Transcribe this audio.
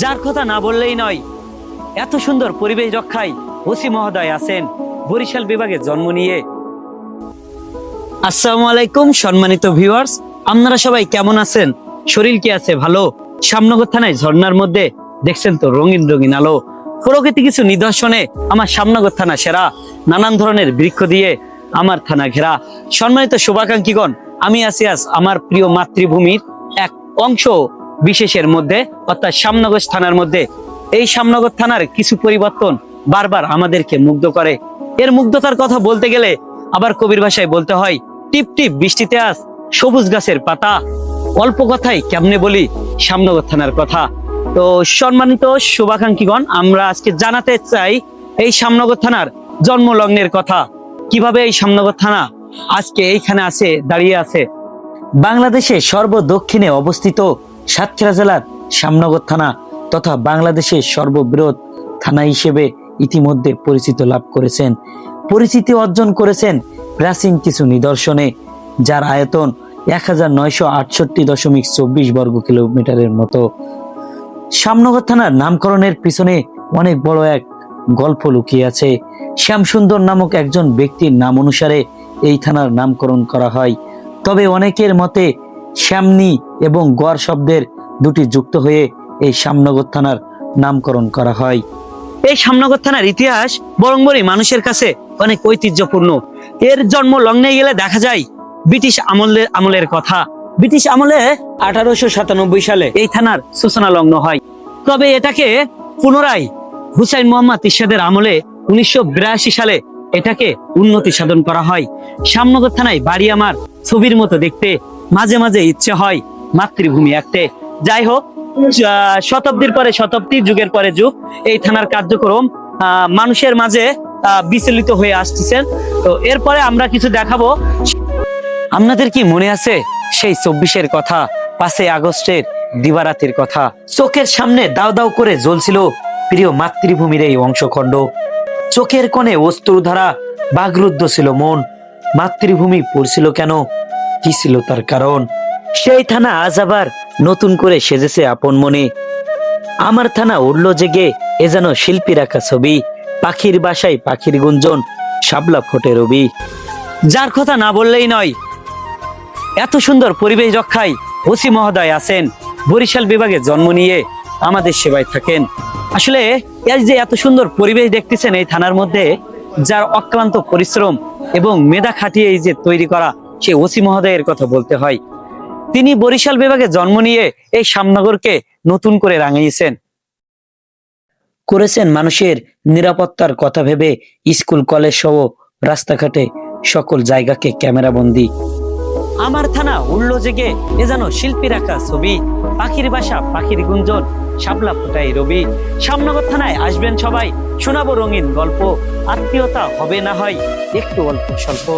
যার কথা না বললেই নয়। এত সুন্দর পরিবেশ রক্ষায় ওসি মহোদয় আছেন, বরিশাল বিভাগে জন্ম নিয়ে। আসসালামু আলাইকুম, সম্মানিত ভিউয়ার্স। আপনারা সবাই কেমন আছেন? শরীর কি আছে ভালো? সামনগর থানায় ঝর্ণার মধ্যে দেখছেন তো রঙিন রঙিন আলো। প্রকৃতি কিছু নিদর্শনে আমার সামনগর থানা সেরা, নানান ধরনের বৃক্ষ দিয়ে আমার থানা ঘেরা। সম্মানিত শুভাকাঙ্ক্ষীগণ, আমি আছি আজ আমার প্রিয় মাতৃভূমির এক অংশ। বিশেষের মধ্যে, অর্থাৎ সামনগর থানার মধ্যে। এই সামনগর থানার কিছু পরিবর্তন বারবার আমাদেরকে মুগ্ধ করে। এর মুগ্ধতার কথা বলতে গেলে আবার কবির ভাষায় বলতে হয়, টিপ টিপ বৃষ্টিতে আস সবুজ গাছের পাতা। অল্প কথাই কেমনে বলি সামনগর থানার কথা। তো সম্মানিত শুভাকাঙ্ক্ষীগণ, আমরা আজকে জানাতে চাই এই সামনগর থানার জন্মলগ্নের কথা। কীভাবে এই সামনগর থানা আজকে এইখানে আছে, দাঁড়িয়ে আছে? বাংলাদেশে সর্বদক্ষিণে অবস্থিত সাতক্ষীরা জেলার শ্যামনগর থানা তথা বাংলাদেশের সর্ববৃহৎ থানা হিসেবে ইতিমধ্যে পরিচিত লাভ করেছেন। পরিচিতি অর্জন করেছেন প্রাচীন কিছু নিদর্শনে, যার আয়তন এক হাজার নয়শো আটষট্টি দশমিক চব্বিশ বর্গ কিলোমিটারের মতো। শ্যামনগর থানার নামকরণের পিছনে অনেক বড় এক গল্প লুকিয়ে আছে। শ্যামসুন্দর নামক একজন ব্যক্তির নাম অনুসারে এই থানার নামকরণ করা হয়। তবে অনেকের মতে শ্যামনি এবং গড় শব্দের দুটি যুক্ত হয়ে এই শ্যামনগর থানার নামকরণ করা হয়। এই শ্যামনগর থানার ইতিহাস বরংবরই মানুষের কাছে অনেক ঐতিহ্যপূর্ণ। এর জন্ম লগ্নে গেলে দেখা যায় ব্রিটিশ আমলের আমলের কথা। ব্রিটিশ আমলে আঠারোশো সাতানব্বই সালে এই থানার সূচনা লগ্ন হয়। তবে এটাকে পুনরায় হুসাইন মোহাম্মদ ইরশাদের আমলে উনিশশো বিরাশি সালে এটাকে উন্নতি সাধন করা হয়। শ্যামনগর থানায় বাড়ি আমার ছবির মতো দেখতে মাঝে মাঝে ইচ্ছে হয় মাতৃভূমি একতে যাই হোক শতাব্দীর পরে শতাব্দী, যুগের পরে যুগ, এই থানার কার্যক্রম মানুষের মাঝে বিচলিত হয়ে আসতেছেন। তো এরপরে আমরা কিছু দেখাবো। আপনাদের কি মনে আছে সেই চব্বিশের কথা, পাঁচই আগস্টের দিবারাতের কথা? চোখের সামনে দাও দাও করে জ্বলছিল প্রিয় মাতৃভূমির এই অংশখণ্ড। চোখের কোণে অস্ত্র ধারা বাগরুদ্ধ ছিল মন। মাতৃভূমি পড়ছিল কেন? কি ছিল তার কারণ। সেই থানা আজ আবার নতুন করে সেজেছে আপন মনে। আমার থানা উঠল জেগে এ যেন শিল্পী রাখা ছবি, পাখির বাসায় পাখির গুঞ্জন শাবলা ফোটে রবি। যার কথা না বললেই নয়, এত সুন্দর পরিবেশ রক্ষায় ওসি মহোদয় আছেন, বরিশাল বিভাগে জন্ম নিয়ে আমাদের সেবায় থাকেন। আসলে যে এত সুন্দর পরিবেশ দেখতেছেন এই থানার মধ্যে, যার অক্লান্ত পরিশ্রম এবং মেধা খাটিয়ে এই যে তৈরি করা সে ওসি মহোদয়ের কথা বলতে হয়। তিনি বরিশাল বিভাগে জন্ম নিয়ে এই শ্যামনগরকে নতুন করে রাঙিয়েছেন। করেছেন মানুষের নিরাপত্তার কথা ভেবে স্কুল, কলেজ সহ রাস্তাঘাটে সকল জায়গাকে ক্যামেরা বন্দি আমার থানা উল্ল জেগে এ যেন শিল্পী রাখা ছবি। পাখির বাসা, পাখির গুঞ্জন, শাপলা ফোটাই রবি। শ্যামনগর থানায় আসবেন সবাই, শোনাবো রঙিন গল্প। আত্মীয়তা হবে না হয়, একটু অল্প স্বল্প।